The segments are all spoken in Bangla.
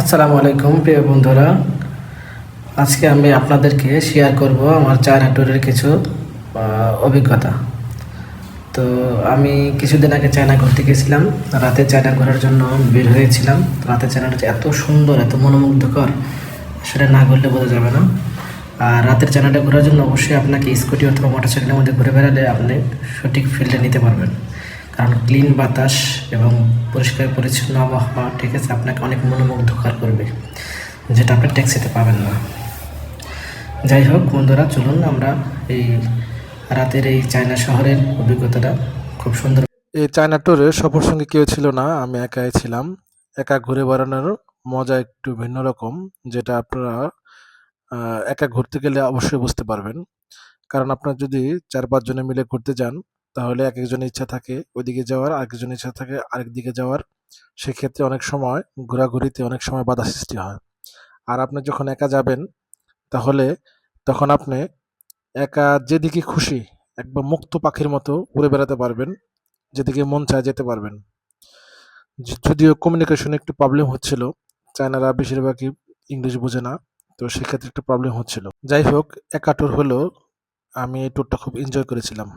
আসসালামু আলাইকুম, প্রিয় বন্ধুরা। আজকে আমি আপনাদেরকে শেয়ার করব আমার চায়না ট্যুরের কিছু অভিজ্ঞতা। তো আমি কিছুদিন আগে চায়না ঘুরতে গেছিলাম। রাতে চায়না ঘোরার জন্য বের হয়েছিলাম। রাতে চায়নাটা এত সুন্দর, এত মনোমুগ্ধকর, সেটা না ঘুরলে বোঝা যাবে না। আর রাতের চায়নাটা ঘোরার জন্য অবশ্যই আপনাকে স্কুটি অথবা মোটরসাইকেলের মধ্যে ঘুরে বেড়ালে আপনি সঠিক ফিল্ডে নিতে পারবেন। কারণ ক্লিন বাতাস এবং পরিষ্কার পরিচ্ছন্ন আবহাওয়া, ঠিক আছে, আপনাকে অনেক মনোমুগ্ধকর করবে, যেটা আপনি ট্যাক্সিতে পাবেন না। যাই হোক, বন্ধুরা, চলুন আমরা এই রাতের এই চায়না শহরের অভিজ্ঞতাটা খুব সুন্দর এই চায়না ট্যুরে সফর সঙ্গে কেউ ছিল না, আমি একাই ছিলাম। একা ঘুরে বেড়ানোর মজা একটু ভিন্ন রকম, যেটা আপনারা একা ঘুরতে গেলে অবশ্যই বুঝতে পারবেন। কারণ আপনার যদি চার পাঁচ জনে মিলে ঘুরতে যান তাহলে এক একজনের ইচ্ছা থাকে ওইদিকে যাওয়ার আরেকজনের ইচ্ছা থাকে আরেক দিকে যাওয়ার। সেক্ষেত্রে অনেক সময় ঘোরাঘুরিতে অনেক সময় বাধা সৃষ্টি হয়। আর আপনি যখন একা যাবেন, তাহলে তখন আপনি একা যেদিকে খুশি একবার মুক্ত পাখির মতো উড়ে বেড়াতে পারবেন, যেদিকে মন চায় যেতে পারবেন। যদিও কমিউনিকেশনে একটু প্রবলেম হচ্ছিল, চায়নারা বেশিরভাগই ইংলিশ বোঝে না, তো সেক্ষেত্রে একটু প্রবলেম হচ্ছিল। যাই হোক একা ট্যুর হলেও আমি এই ট্যুরটা খুব এনজয় করেছিলাম।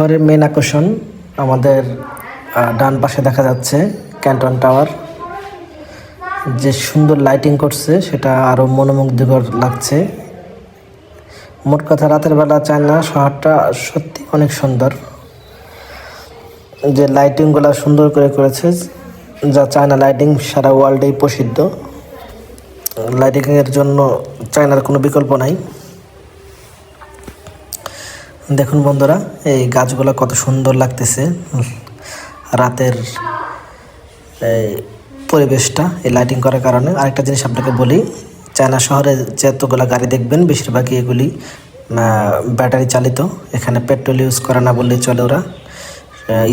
শহরের মেন আকর্ষণ আমাদের ডান পাশে দেখা যাচ্ছে ক্যান্টন টাওয়ার যে সুন্দর লাইটিং করছে, সেটা আরও মনোমুগ্ধকর লাগছে। মোট কথা, রাতের বেলা চায়না শহরটা সত্যি অনেক সুন্দর। যে লাইটিংগুলো সুন্দর করে করেছে, যা চায়না লাইটিং সারা ওয়ার্ল্ডেই প্রসিদ্ধ। লাইটিংয়ের জন্য চায়নার কোনো বিকল্প নাই। দেখুন বন্ধুরা, এই গাছগুলো কত সুন্দর লাগতেছে। রাতের এই পরিবেশটা, এই লাইটিং করার কারণে। আরেকটা জিনিস আপনাকে বলি, চায়না শহরে যতগুলো গাড়ি দেখবেন, বেশিরভাগই এগুলি ব্যাটারি চালিত। এখানে পেট্রোল ইউজ করে না বললেই চলে ওরা।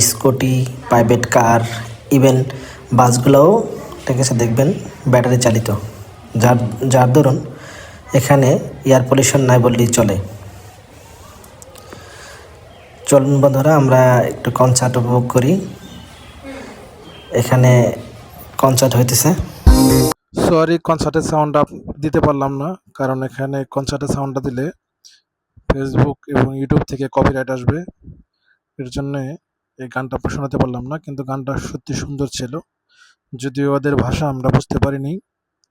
স্কুটি প্রাইভেট কার ইভেন বাসগুলোও, ঠিক আছে, দেখবেন ব্যাটারি চালিত। যার যার দরুন এখানে এয়ার পলিউশন নাই বললেই চলে। চলুন বন্ধুরা, আমরা একটু কনসার্ট উপভোগ করি। এখানে কনসার্ট হইতেছে। সরি কনসার্টের সাউন্ড আপ দিতে পারলাম না, কারণ এখানে কনসার্টের সাউন্ডটা দিলে ফেসবুক এবং ইউটিউব থেকে কপিরাইট আসবে। এর জন্যে এই গানটা শোনাতে পারলাম না, কিন্তু গানটা সত্যি সুন্দর ছিল। যদিও ওদের ভাষা আমরা বুঝতে পারিনি,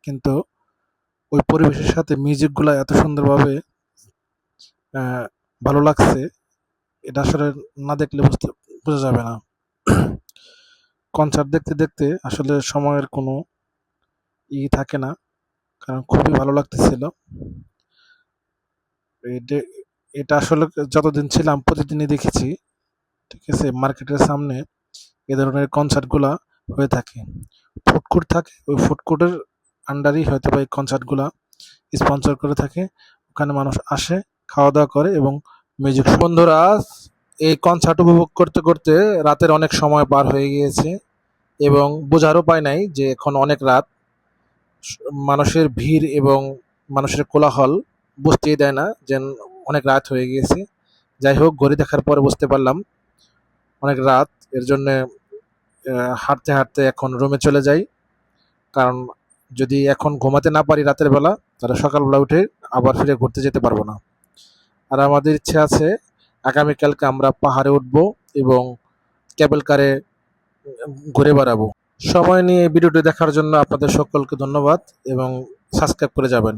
কিন্তু ওই পরিবেশের সাথে মিউজিকগুলো এত সুন্দরভাবে ভালো লাগছে। এটা আসলে না দেখলে বুঝতে, বোঝা যাবে না। কনসার্ট দেখতে দেখতে আসলে সময়ের কোনো ই থাকে না, কারণ খুবই ভালো লাগতেছিল। এটা- আসলে যতদিন ছিলাম প্রতিদিনই দেখেছি, ঠিক আছে? মার্কেটের সামনে এ ধরনের কনসার্টগুলা হয়ে থাকে। ফুড কোর্ট থাকে, ওই ফুড কোর্টের আন্ডারই হয়তো বা এই কনসার্টগুলা স্পন্সর করে থাকে। ওখানে মানুষ আসে খাওয়া দাওয়া করে এবং মিউজিক বন্ধুরা এই কনসার্ট উপভোগ করতে করতে রাতের অনেক সময় পার হয়ে গিয়েছে এবং বোঝারও উপায় নাই যে এখন অনেক রাত। মানুষের ভিড় এবং মানুষের কোলাহল বুঝতেই দেয় না যে অনেক রাত হয়ে গিয়েছে। যাই হোক, ঘড়ি দেখার পরে বুঝতে পারলাম অনেক রাত, এর জন্য হাঁটতে হাঁটতে এখন রুমে চলে যাই। কারণ যদি এখন ঘুমাতে না পারি রাতের বেলা, তাহলে সকালবেলা উঠে আবার ফিরে ঘুরতে যেতে পারব না। আর আমাদের ইচ্ছে আছে, আগামীকালকে আমরা পাহাড়ে উঠবো এবং ক্যাবেল কারে ঘুরে বেড়াবো। সময় নিয়ে ভিডিওটি দেখার জন্য আপনাদের সকলকে ধন্যবাদ এবং সাবস্ক্রাইব করে যাবেন।